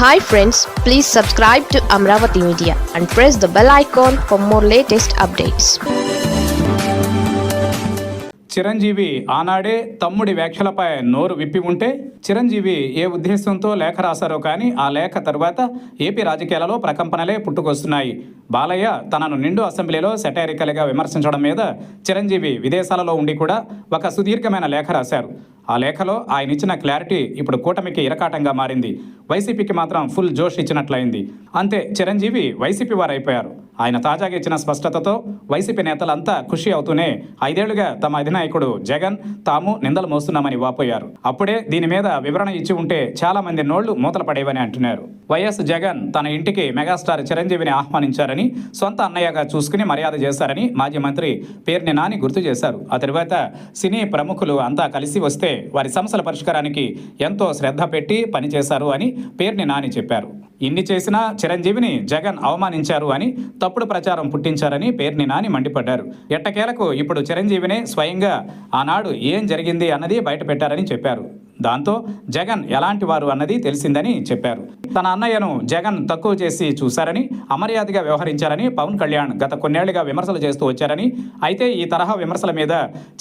Hi friends please subscribe to Amaravati Media and press the bell icon for more latest updates Chiranjeevi ఆనాడే తమ్ముడి వ్యాఖ్యలపై నోరు విప్పి ఉంటే చిరంజీవి ఏ ఉద్దేశంతో లేఖ రాశారో కానీ ఆ లేఖ తరువాత ఏపీ రాజకీయాలలో ప్రకంపనలే పుట్టుకొస్తున్నాయి. బాలయ్య తనను నిండు అసెంబ్లీలో సెటారికల్గా విమర్శించడం మీద చిరంజీవి విదేశాలలో ఉండి కూడా ఒక సుదీర్ఘమైన లేఖ రాశారు. ఆ లేఖలో ఆయన ఇచ్చిన క్లారిటీ ఇప్పుడు కూటమికి ఇరకాటంగా మారింది. వైసీపీకి మాత్రం ఫుల్ జోష్ ఇచ్చినట్లయింది. అంతే చిరంజీవి వైసీపీ వారు అయిపోయారు ఆయన తాజాగా ఇచ్చిన స్పష్టతతో వైసీపీ నేతలంతా ఖుషి అవుతూనే ఐదేళ్ళుగా తమ అధినాయకుడు జగన్ తాము నిందలు మోస్తున్నామని వాపోయారు. అప్పుడే దీని మీద వివరణ ఇచ్చి ఉంటే చాలా మంది నోళ్ళు మూతలు పడేవని అంటున్నారు. వైఎస్ జగన్ తన ఇంటికి మెగాస్టార్ చిరంజీవిని ఆహ్వానించారని సొంత అన్నయ్యగా చూసుకుని మర్యాద చేశారని మాజీ మంత్రి పేర్ని నాని గుర్తు చేశారు. ఆ తర్వాత సినీ ప్రముఖులు అంతా కలిసి వస్తే వారి సమస్యల పరిష్కారానికి ఎంతో శ్రద్ధ పెట్టి పనిచేశారు అని పేర్ని నాని చెప్పారు. ఇన్ని చేసినా చిరంజీవిని జగన్ అవమానించారు అని తప్పుడు ప్రచారం పుట్టించారని పేర్ని నాని మండిపడ్డారు. ఎట్టకేలకు ఇప్పుడు చిరంజీవినే స్వయంగా ఆనాడు ఏం జరిగింది అన్నది బయటపెట్టారని చెప్పారు. దాంతో జగన్ ఎలాంటి వారు అన్నది తెలిసిందని చెప్పారు. తన అన్నయ్యను జగన్ తక్కువ చేసి చూశారని అమర్యాదగా వ్యవహరించారని పవన్ కళ్యాణ్ గత కొన్నేళ్ళుగా విమర్శలు చేస్తూ వచ్చారని అయితే ఈ తరహా విమర్శల మీద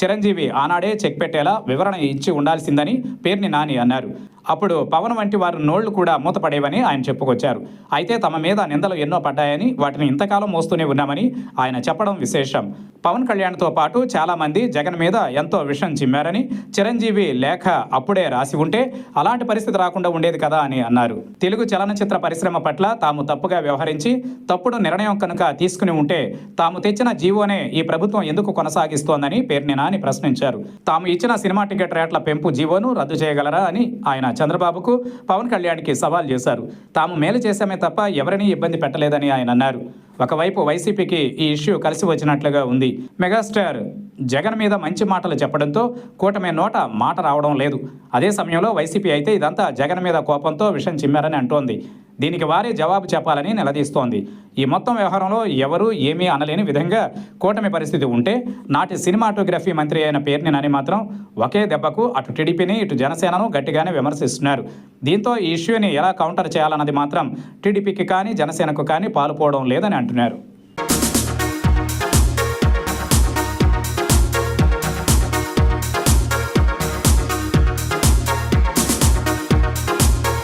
చిరంజీవి ఆనాడే చెక్ పెట్టేలా వివరణ ఇచ్చి ఉండాల్సిందని పేర్ని నాని అన్నారు. అప్పుడు పవన్ వంటి వారి నోళ్ళు కూడా మూతపడేవని ఆయన చెప్పుకొచ్చారు. అయితే తమ మీద నిందలు ఎన్నో పడ్డాయని వాటిని ఇంతకాలం మోస్తూనే ఉన్నామని ఆయన చెప్పడం విశేషం. పవన్ కళ్యాణ్తో పాటు చాలామంది జగన్ మీద ఎంతో విషం చిమ్మారని చిరంజీవి లేఖ అప్పుడే రాసి ఉంటే అలాంటి పరిస్థితి రాకుండా ఉండేది కదా అని అన్నారు. తెలుగు చలనచిత్ర పరిశ్రమ పట్ల తాము తప్పుగా వ్యవహరించి తప్పుడు నిర్ణయం కనుక తీసుకుని ఉంటే తాము తెచ్చిన జీవోనే ఈ ప్రభుత్వం ఎందుకు కొనసాగిస్తోందని పేర్ని నాని ప్రశ్నించారు. తాము ఇచ్చిన సినిమా టికెట్ రేట్ల పెంపు జీవోను రద్దు చేయగలరా అని ఆయన చంద్రబాబుకు పవన్ కళ్యాణ్కి సవాల్ చేశారు. తాము మేలు చేశామే తప్ప ఎవరినీ ఇబ్బంది పెట్టలేదని ఆయన అన్నారు. ఒకవైపు వైసీపీకి ఈ ఇష్యూ కలిసి వచ్చినట్లుగా ఉంది. మెగాస్టార్ జగన్ మీద మంచి మాటలు చెప్పడంతో కూటమి నోట మాట రావడం లేదు. అదే సమయంలో వైసీపీ అయితే ఇదంతా జగన్ మీద కోపంతో విషం చిమ్మారని అంటోంది. దీనికి వారే జవాబు చెప్పాలని నిలదీస్తోంది. ఈ మొత్తం వ్యవహారంలో ఎవరూ ఏమీ అనలేని విధంగా కూటమి పరిస్థితి ఉంటే నాటి సినిమాటోగ్రఫీ మంత్రి అయిన పేర్ని నాని మాత్రం ఒకే దెబ్బకు అటు టీడీపీని ఇటు జనసేనను గట్టిగానే విమర్శిస్తున్నారు. దీంతో ఈ ఇష్యూని ఎలా కౌంటర్ చేయాలన్నది మాత్రం టీడీపీకి కానీ జనసేనకు కానీ పాలుపోవడం లేదని అంటున్నారు.